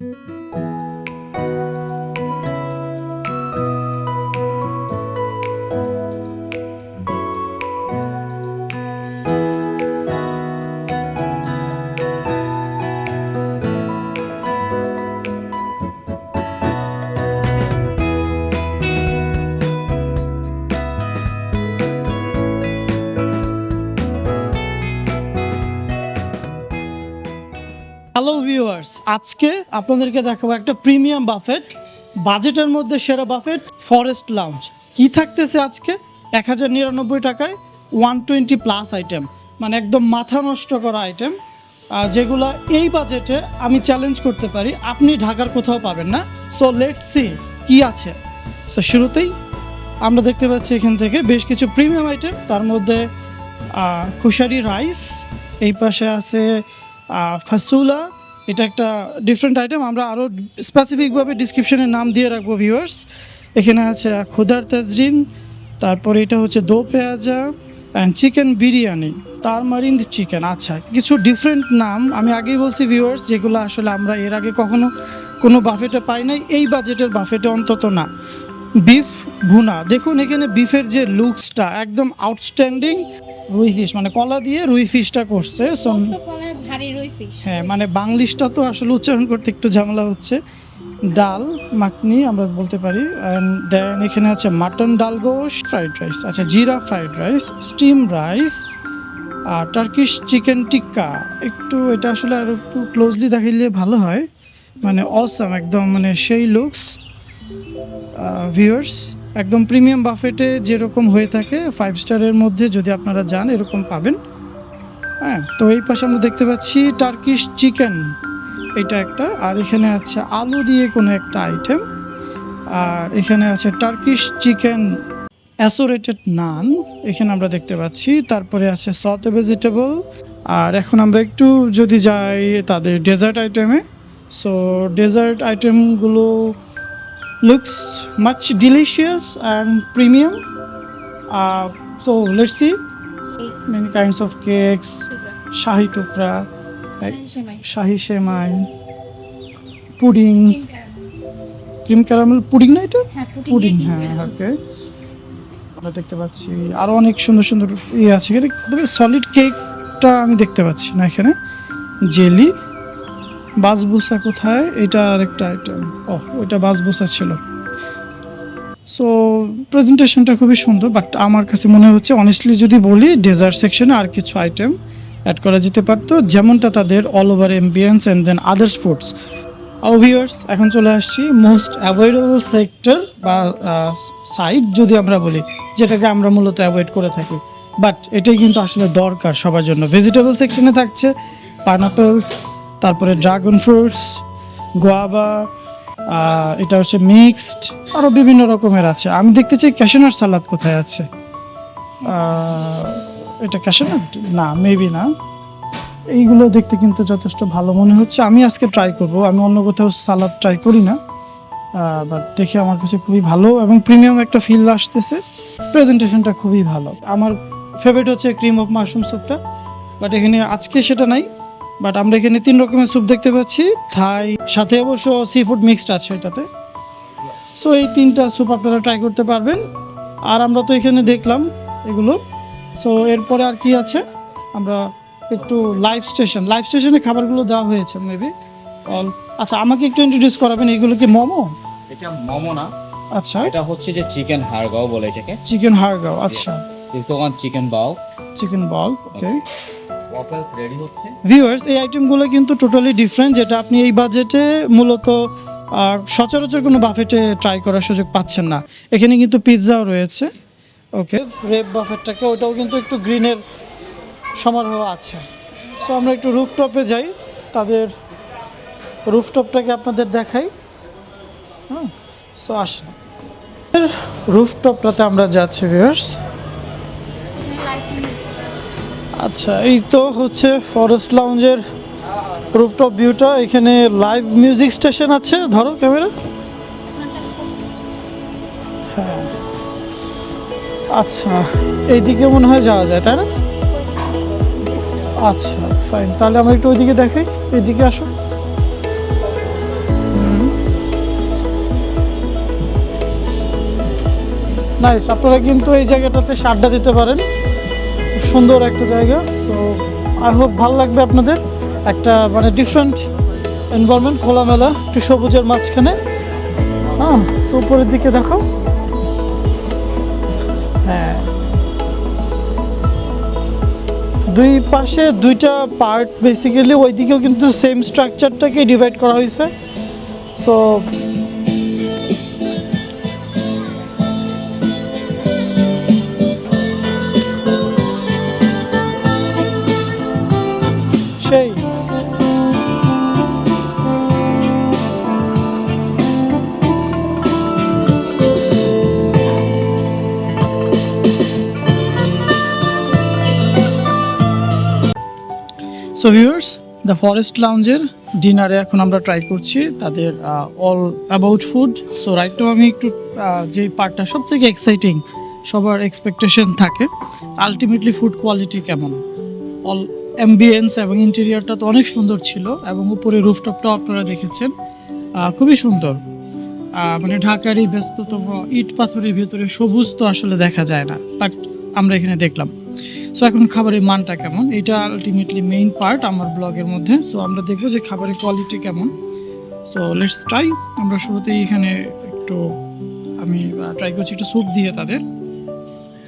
Música hello viewers আজকে আপনাদেরকে দেখাবো একটা প্রিমিয়াম বাফেট বাজেটের মধ্যে সেরা বাফেট ফরেস্ট লাউঞ্জ কি থাকতেছে আজকে? এক হাজার নিরানব্বই টাকায় ওয়ান টোয়েন্টি প্লাস আইটেম মানে একদম মাথা নষ্ট করা আইটেম যেগুলো এই বাজেটে আমি চ্যালেঞ্জ করতে পারি। আপনি ঢাকার কোথাও পাবেন না। সো লেটস সি কি আছে। সো শুরুতেই আমরা দেখতে পাচ্ছি এখান থেকে বেশ কিছু প্রিমিয়াম আইটেম তার মধ্যে খুশারি রাইস এই পাশে আছে ফাসুলা, এটা একটা ডিফারেন্ট আইটেম আমরা আরও স্পেসিফিকভাবে ডিসক্রিপশনে নাম দিয়ে রাখব ভিউয়ার্স এখানে আছে খুদার তাজরিন, তারপরে এটা হচ্ছে দো পেঁয়াজা অ্যান্ড চিকেন বিরিয়ানি তারমারিন চিকেন আচ্ছা কিছু ডিফারেন্ট নাম। আমি আগেই বলছি ভিউয়ার্স যেগুলো আসলে আমরা এর আগে কখনো কোনো বাফেটে পাই নাই। এই বাজেটের বাফেটে অন্তত না। বিফ ভুনা। দেখুন, এখানে বিফের যে লুকসটা একদম আউটস্ট্যান্ডিং রুই ফিশ মানে কলা দিয়ে রুই ফিশটা করছে। সো ফিশ হ্যাঁ মানে বাংলিশটা তো আসলে উচ্চারণ করতে একটু ঝামেলা হচ্ছে। ডাল মাখনি আমরা বলতে পারি অ্যান্ড দেন এখানে আছে মাটন ডাল গোশ ফ্রাইড রাইস আচ্ছা jeera fried rice steam rice আর টার্কিশ চিকেন টিক্কা একটু এটা আসলে আর একটু ক্লোজলি দেখাইলে ভালো হয়। মানে অসাম একদম মানে সেই লুকস ভিউয়ার্স একদম প্রিমিয়াম বাফেটে যেরকম হয়ে থাকে ফাইভ স্টারের মধ্যে যদি আপনারা যান এরকম পাবেন। হ্যাঁ তো এই পাশে আমরা দেখতে পাচ্ছি টার্কিশ চিকেন এটা একটা, আর এখানে আছে আলু দিয়ে কোনো একটা আইটেম আর এখানে আছে টার্কিশ চিকেন অ্যাসোরেটেড নান এখানে আমরা দেখতে পাচ্ছি, তারপরে আছে সতে ভেজিটেবল আর এখন আমরা একটু যদি যাই তাদের ডেজার্ট আইটেমে সো ডেজার্ট আইটেমগুলো looks much delicious and premium so let's see many kinds of cakes. Shahi tukda shahi semai pudding cream caramel pudding না এটা? হ্যাঁ পুডিং হ্যাঁ ওকে আমরা দেখতে পাচ্ছি। আরও অনেক সুন্দর সুন্দর ইয়ে আছে। এখানে তবে সলিড কেকটা আমি দেখতে পাচ্ছি না এখানে। জেলি বাসবুসা কোথায়? এটা আরেকটা আইটেম ও ওইটা বাসবুসা ছিল। সো প্রেজেন্টেশনটা খুবই সুন্দর বাট আমার কাছে মনে হচ্ছে অনেস্টলি যদি বলি ডেজার্ট সেকশনে আর কিছু আইটেম অ্যাড করা যেতে পারতো। যেমনটা তাদের all over ambience and then others foods viewers এখন চলে আসছি মোস্ট অ্যাভয়েডেবল সেক্টর বা সাইড যদি আমরা বলি, যেটাকে আমরা মূলত অ্যাভয়েড করে থাকি। বাট এটাই কিন্তু আসলে দরকার সবার জন্য। ভেজিটেবল সেকশনে থাকছে পাইনাপেলস তারপরে ড্রাগন ফ্রুটস গোয়াবা এটা হচ্ছে মিক্সড আরও বিভিন্ন রকমের আছে। আমি দেখতে চাই ক্যাশনার সালাদ কোথায় আছে। এটা ক্যাশনার না মেবি না। এইগুলো দেখতে কিন্তু যথেষ্ট ভালো মনে হচ্ছে। আমি আজকে ট্রাই করব। আমি অন্য কোথাও সালাদ ট্রাই করি না। বাট দেখে আমার কাছে খুবই ভালো এবং প্রিমিয়াম একটা ফিল আসতেছে। প্রেজেন্টেশনটা খুবই ভালো। আমার ফেভারিট হচ্ছে ক্রিম অফ মাশরুম স্যুপটা বাট এখানে আজকে সেটা নাই। বাট আমরা এখানে তিন রকমের স্যুপ দেখতে পাচ্ছি। থাই সাথে অবশ্য সি ফুড মিক্সড আছে এটাতে। সো এই তিনটা স্যুপ আপনারা ট্রাই করতে পারবেন। আর আমরা তো এখানে দেখলাম এগুলো। সো এরপরে আর কি আছে? আমরা একটু লাইভ স্টেশন লাইভ স্টেশনে খাবারগুলো দেওয়া হয়েছে মেবি অল আচ্ছা আমাকে একটু ইন্ট্রোডিউস করাবেন এগুলো কি মোমো? এটা মোমো না। আচ্ছা। এটা হচ্ছে যে চিকেন হাড়গাঁও বলে এটাকে। চিকেন হারগাও আচ্ছা। ইস দোকান chicken bao. Chicken ball okay waffles ready হচ্ছে? ভিউয়ার্স এই আইটেমগুলো কিন্তু টোটালি ডিফারেন্ট যেটা আপনি এই বাজেটে মূলত সচরাচর কোনো বাফেটে ট্রাই করার সুযোগ পাচ্ছেন না। এখানে কিন্তু পিৎজাও রয়েছে। ওকে রেপ বাফেটটাকে ওটাও কিন্তু একটু গ্রিনের সমারোহ আছে। সো আমরা একটু রুফটপে যাই তাদের রুফটপটাকে আপনাদের দেখাই। হুম সো আসেন। রুফটপটাতে আমরা যাচ্ছি ভিউয়ার্স আচ্ছা এই তো হচ্ছে ফরেস্ট লাউঞ্জের রুপটপ ভিউটা এখানে লাইভ মিউজিক স্টেশন আছে, ধরো ক্যামেরা হ্যাঁ। আচ্ছা এইদিকে মনে হয় যাওয়া যায়, তাই না? আচ্ছা ফাইন তাহলে আমরা একটু ওইদিকে দেখাই, এইদিকে আসো। নাইস আপনারা কিন্তু এই জায়গাটাতে সাড্ডা দিতে পারেন। সুন্দর একটা জায়গা সো আই হোপ ভালো লাগবে আপনাদের। একটা মানে ডিফারেন্ট এনভায়রনমেন্ট খোলামেলা, একটু সবুজের মাঝখানে। হ্যাঁ সো উপরের দিকে দেখাও। হ্যাঁ। দুই পাশে দুইটা পার্ট বেসিক্যালি ওইদিকেও কিন্তু সেম স্ট্রাকচারটাকে ডিভাইড করা হয়েছে। So so viewers the forest লাউঞ্জের ডিনারে এখন আমরা ট্রাই করছি তাদের all about food so right to আমি একটু যে পার্টটা সব থেকে এক্সাইটিং সবার এক্সপেকটেশন থাকে আলটিমেটলি ফুড কোয়ালিটি কেমন? অল অ্যাম্বিয়েন্স এবং ইন্টেরিয়ারটা তো অনেক সুন্দর ছিল এবং উপরে রুফটপটাও আপনারা দেখেছেন খুবই সুন্দর। মানে ঢাকারই ব্যস্ততম ইট পাথরের ভেতরে সবুজ তো আসলে দেখা যায় না বাট আমরা এখানে দেখলাম। সো এখন খাবারের মানটা কেমন? এটা আলটিমেটলি মেইন পার্ট আমার ব্লগের মধ্যে। সো আমরা দেখব যে খাবারের কোয়ালিটি কেমন। সো লেটস ট্রাই আমরা শুরুতেই এখানে একটু আমি ট্রাই করছি একটু স্যুপ দিয়ে তাদের।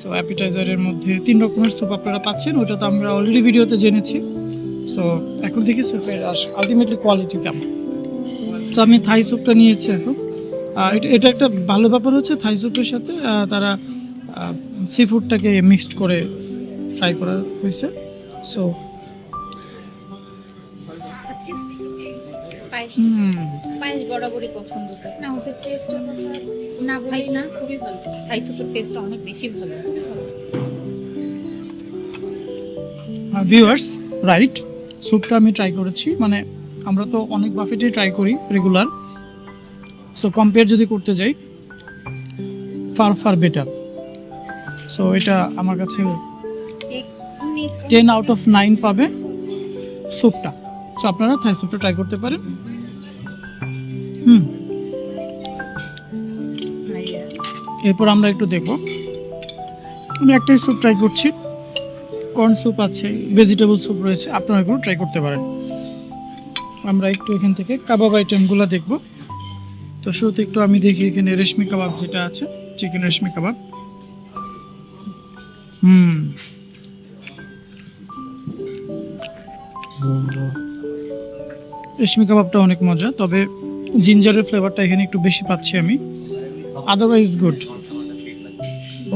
সো অ্যাপিটাইজারের মধ্যে তিন রকমের স্যুপ আপনারা পাচ্ছেন, ওটা তো আমরা অলরেডি ভিডিওতে জেনেছি। সো এখন দেখি স্যুপের আলটিমেটলি কোয়ালিটি কেমন। সো আমি থাই স্যুপটা নিয়েছি এখন। এটা এটা একটা ভালো ব্যাপার হচ্ছে থাই স্যুপের সাথে তারা সি ফুডটাকে মিক্সড করে ট্রাই করা হয়েছে। সো পায়েস। হুম। বরাবরই পছন্দ। করি না ওদের টেস্ট না ভাই না? খুবই ভালো। থাই সুপের টেস্ট অনেক বেশি ভালো। ভিউয়ার্স রাইট স্যুপটা আমি ট্রাই করেছি। মানে আমরা তো অনেক বাফেটেই ট্রাই করি রেগুলার সো কম্পেয়ার যদি করতে যাই ফার ফার বেটার সো এটা আমার কাছে টেন আউট অফ নাইন পাবে স্যুপটা সো আপনারা থাই স্যুপটা ট্রাই করতে পারেন। হুম। এরপর আমরা একটু দেখব। আমি একটাই স্যুপ ট্রাই করছি। কর্ন স্যুপ আছে ভেজিটেবল স্যুপ রয়েছে, আপনারা এগুলো ট্রাই করতে পারেন। আমরা একটু এখান থেকে কাবাব আইটেমগুলো দেখব। তো শুরুতে একটু আমি দেখি এখানে রেশমি কাবাব যেটা আছে, চিকেন রেশমি কাবাব। হুম। রেশমি কাবাবটা অনেক মজা, তবে জিঞ্জারের ফ্লেভারটা এখানে একটু বেশি পাচ্ছি আমি। Otherwise good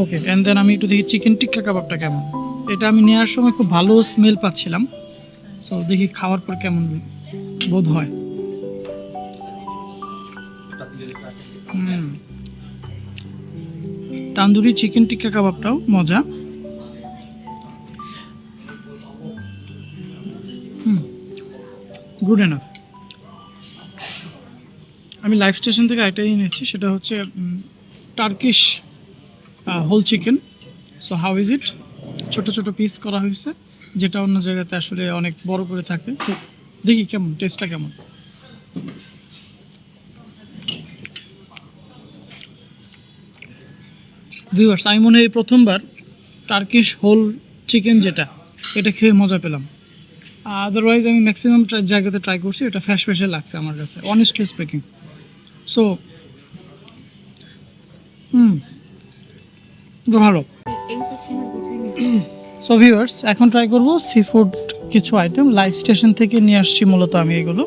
okay and then আমি একটু দেখি চিকেন টিক্কা কাবাবটা কেমন। এটা আমি নেওয়ার সময় খুব ভালো স্মেল পাচ্ছিলাম। সো দেখি খাওয়ার পর কেমন বোধ হয়। তান্দুরি চিকেন টিক্কা কাবাবটাও মজা। গুড এনাফ আমি লাইভ স্টেশন থেকে একটাই নিয়েছি সেটা হচ্ছে Turkish whole chicken so how is it ছোট ছোট পিস করা হয়েছে, যেটা অন্য জায়গাতে আসলে অনেক বড় করে থাকে। সো দেখি কেমন টেস্টটা কেমন? ভিউয়ার্স আমি মনে হয় প্রথমবার টার্কিশ হোল চিকেন যেটা, এটা খেয়ে মজা পেলাম। আদারওয়াইজ আমি ম্যাক্সিমাম জায়গাতে ট্রাই করছি এটা ফ্যাশ ফ্যাশে লাগছে আমার কাছে অনেস্টলি স্পিকিং সো হুম ভালো। সো ভিউয়ার্স এখন ট্রাই করব সি ফুড কিছু আইটেম লাইভ স্টেশন থেকে নিয়ে আসছি মূলত আমি এগুলো।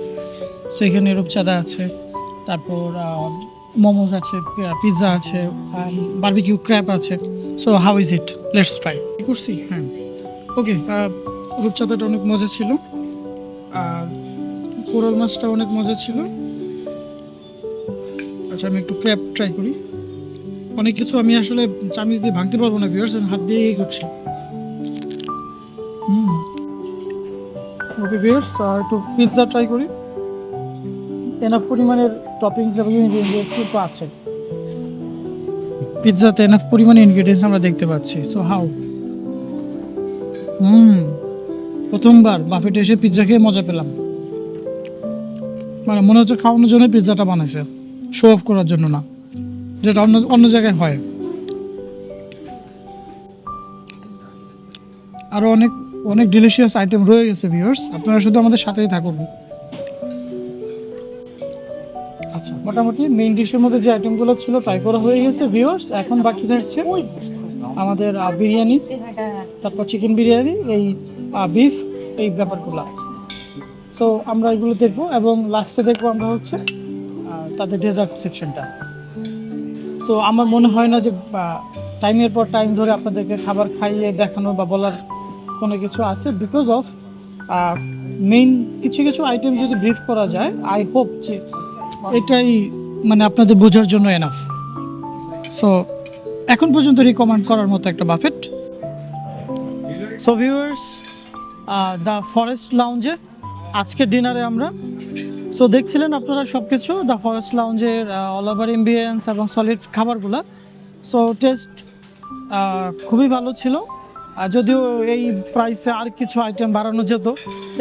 সো এখানে রূপচাঁদা আছে তারপর মোমোজ আছে পিৎজা আছে বার্বিকিউ ক্র্যাপ আছে। So how is it let's try করছি? হ্যাঁ। ওকে রূপচাঁদাটা অনেক মজা ছিল। আর কোরাল মাছটা অনেক মজা ছিল। আচ্ছা আমি একটু ক্র্যাপ ট্রাই করি। অনেক কিছু আমি আসলে চামিচ দিয়ে ভাঙতে পারব না ভিউয়ার্স হাত দিয়েই করছি হুম। ওকে ভিউয়ার্স একটু পিৎজা ট্রাই করি। এনাফ পরিমাণের টপিংস এবং ইনগ্রেডিয়েন্টস কিন্তু আছে। পিৎজাতে এনাফ পরিমাণে ইনগ্রেডিয়েন্টস আমরা দেখতে পাচ্ছি। সো হাউ হুম। প্রথমবার বাফেটে এসে পিৎজা খেয়ে মজা পেলাম। মানে মনে হচ্ছে খাওয়ানোর জন্য পিৎজাটা বানাইছে শো অফ করার জন্য না যেটা অন্য অন্য জায়গায় হয়। আরও অনেক অনেক ডিলিশিয়াস আইটেম রয়ে গেছে ভিউয়ার্স আপনারা শুধু আমাদের সাথেই থাকুন। আচ্ছা মোটামুটি মেইন ডিশের মধ্যে যে আইটেমগুলো ছিল ট্রাই করা হয়ে গেছে ভিউয়ার্স এখন বাকি থাকছে আমাদের বিরিয়ানি হ্যাঁ, হ্যাঁ। তারপর চিকেন বিরিয়ানি এই বিফ এই ব্যাপারগুলো। সো আমরা এগুলো দেখব এবং লাস্টে দেখব আমরা হচ্ছে তাদের ডেজার্ট সেকশনটা সো আমার মনে হয় না যে টাইমের পর টাইম ধরে আপনাদেরকে খাবার খাইয়ে দেখানো বা বলার কোনো কিছু আছে বিকজ অফ মেইন কিছু কিছু আইটেম যদি ব্রিফ করা যায় আই হোপ যে এটাই মানে আপনাদের বোঝার জন্য এনাফ সো এখন পর্যন্ত রিকমেন্ড করার মতো একটা buffet so viewers the forest লাউঞ্জে আজকে ডিনারে আমরা। সো দেখছিলেন আপনারা সব কিছু দ্য ফরেস্ট লাউঞ্জের অল ওভার এমবিয়েন্স এবং সলিড খাবারগুলো। সো টেস্ট খুবই ভালো ছিল। যদিও এই প্রাইসে আর কিছু আইটেম বাড়ানো যেত,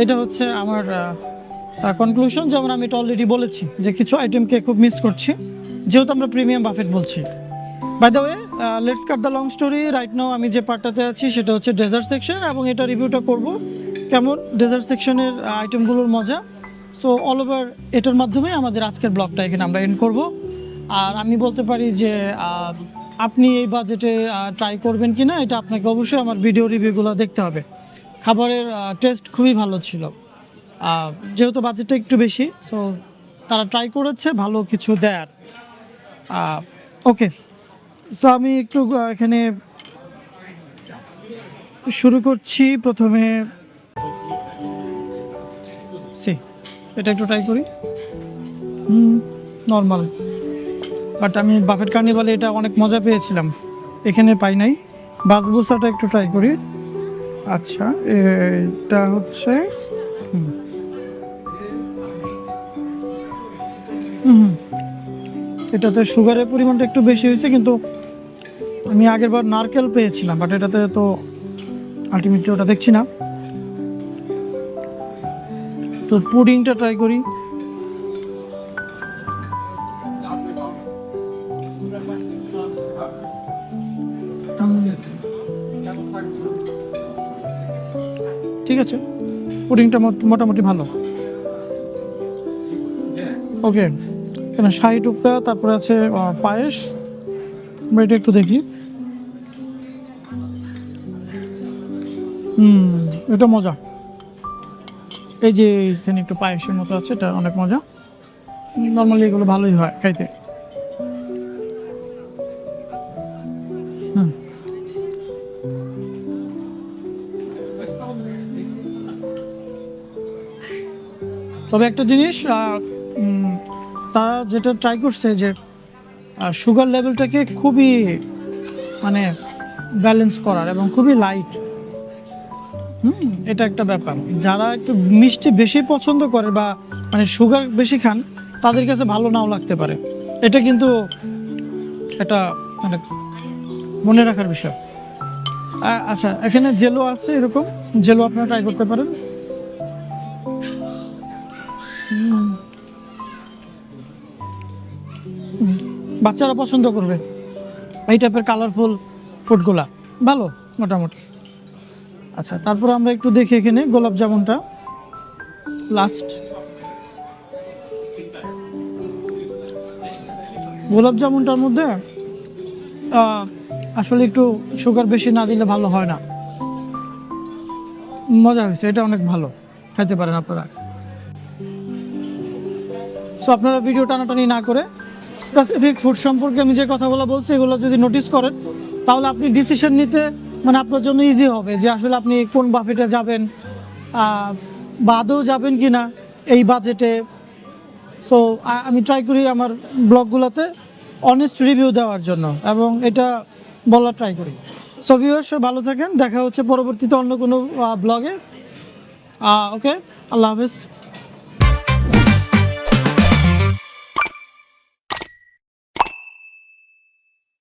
এটা হচ্ছে আমার কনক্লুশন যেমন আমি এটা অলরেডি বলেছি যে কিছু আইটেমকে খুব মিস করছি। যেহেতু আমরা প্রিমিয়াম বাফেট বলছি। By the way let's cut the long story right now আমি যে পার্টটাতে আছি সেটা হচ্ছে ডেজার্ট সেকশন এবং এটা রিভিউটা করব। কেমন ডেজার্ট সেকশনের আইটেমগুলোর মজা? সো অল ওভার এটার মাধ্যমে আমাদের আজকের ব্লগটা এখানে আমরা এন্ড করব। আর আমি বলতে পারি যে আপনি এই বাজেটে ট্রাই করবেন কি না এটা আপনাকে অবশ্যই আমার ভিডিও রিভিউগুলো দেখতে হবে। খাবারের টেস্ট খুবই ভালো ছিল। যেহেতু বাজেটটা একটু বেশি সো তারা ট্রাই করেছে, ভালো কিছু দেয়ার। ওকে সো আমি একটু এখানে শুরু করছি। প্রথমে সি, এটা একটু ট্রাই করি। নর্মাল বাট আমি বাফেট কার্নিভালে এটা অনেক মজা পেয়েছিলাম। এখানে পাই নাই। বাসবুসাটা একটু ট্রাই করি। আচ্ছা এটা হচ্ছে। এটাতে সুগারের পরিমাণটা একটু বেশি হয়েছে, কিন্তু আমি আগের বার নারকেল পেয়েছিলাম বাট এটাতে তো আলটিমেটলি ওটা দেখছি না। তো পুডিংটা ট্রাই করি। ঠিক আছে, পুডিংটা মোট- মোটামুটি ভালো। ওকে এখানে শাহি টুকরা, তারপরে আছে পায়েস। আমরা এটা একটু দেখি। এটা মজা। এই যে এখানে একটু পায়েসের মতো আছে, এটা অনেক মজা। নর্মালি এগুলো ভালোই হয় খাইতে। তবে একটা জিনিস তারা যেটা ট্রাই করছে যে সুগার লেভেলটাকে খুবই মানে ব্যালেন্স করার এবং খুবই লাইট এটা একটা ব্যাপার। যারা একটু মিষ্টি বেশি পছন্দ করে বা মানে সুগার বেশি খান, তাদের কাছে ভালো নাও লাগতে পারে। এটা কিন্তু একটা মানে মনে রাখার বিষয়। আচ্ছা এখানে জেলো আছে এরকম? জেলো আপনারা ট্রাই করতে পারেন। বাচ্চারা পছন্দ করবে। এই টাইপের কালারফুল ফুডগুলা ভালো, মোটামুটি। আচ্ছা তারপর আমরা একটু দেখি এখানে গোলাপ জামুনটা। লাস্ট গোলাপ জামুনটার মধ্যে আসলে একটু সুগার বেশি না দিলে ভালো হয় না। মজা হয়েছে, এটা অনেক ভালো। খাইতে পারেন আপনারা। সো আপনারা ভিডিও টানাটানি না করে স্পেসিফিক ফুড সম্পর্কে আমি যে কথাগুলো বলছি, এগুলো যদি নোটিস করেন, তাহলে আপনি ডিসিশন নিতে মানে আপনার জন্য ইজি হবে যে আসলে আপনি কোন বাফেটে যাবেন আহ, বা আদৌ যাবেন কি না এই বাজেটে সো আমি ট্রাই করি আমার ব্লগগুলোতে অনেস্ট রিভিউ দেওয়ার জন্য এবং এটা বলার ট্রাই করি। সো ভিউয়ার্স ভালো থাকেন দেখা হচ্ছে পরবর্তীতে অন্য কোনো ব্লগে ওকে আল্লাহ হাফেজ।